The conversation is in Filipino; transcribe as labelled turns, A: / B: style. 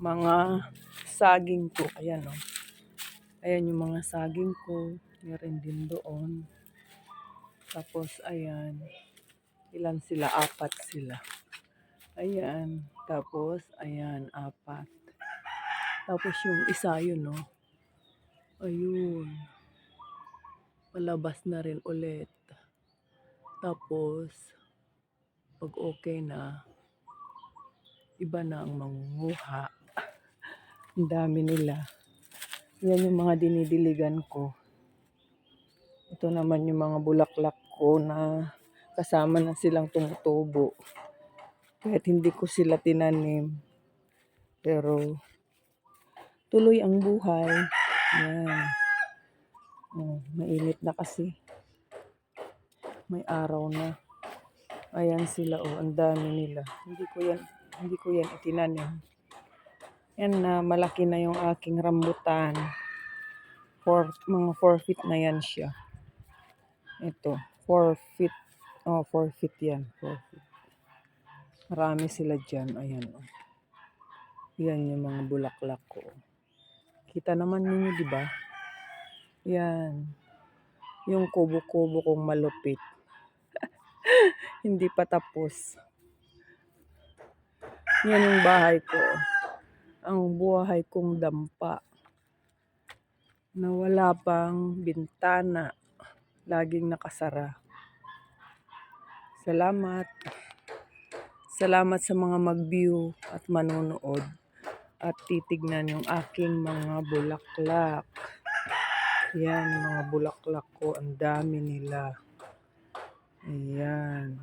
A: mga saging ko. Ayan o. Ayan yung mga saging ko. Meron din doon. Tapos, ayan. Ilan sila? Apat sila. Ayan. Tapos, ayan. Apat. Tapos yung isa yun, no? Ayun. Palabas na rin ulit. Tapos, pag okay na, iba na ang mangunguha. Ang dami nila. Yan yung mga dinidiligan ko. Ito naman yung mga bulaklak ko na kasama na silang tumutubo. Kahit hindi ko sila tinanim. Pero, tuloy ang buhay. Yan. Oh, mainit na kasi. May araw na. Ayan sila oh, ang dami nila. Hindi ko yan, hindi ko yan itinanim. Yan na, malaki na yung aking rambutan. Four, mga 4 feet na yan siya. Ito, 4 feet. Oh, 4 feet yan. 4 feet. Marami sila dyan. Ayan oh. Yan yung mga bulaklak ko. Kita naman ninyo, di ba? Yan. Yung kubo-kubo kong malupit. Hindi pa tapos. Yan yung bahay ko. Ang buhay kong dampa. Na wala pang bintana. Laging nakasara. Salamat. Salamat sa mga mag-view at manonood. At titignan yung aking mga bulaklak. Yan, mga bulaklak ko. Ang dami nila. Ayan.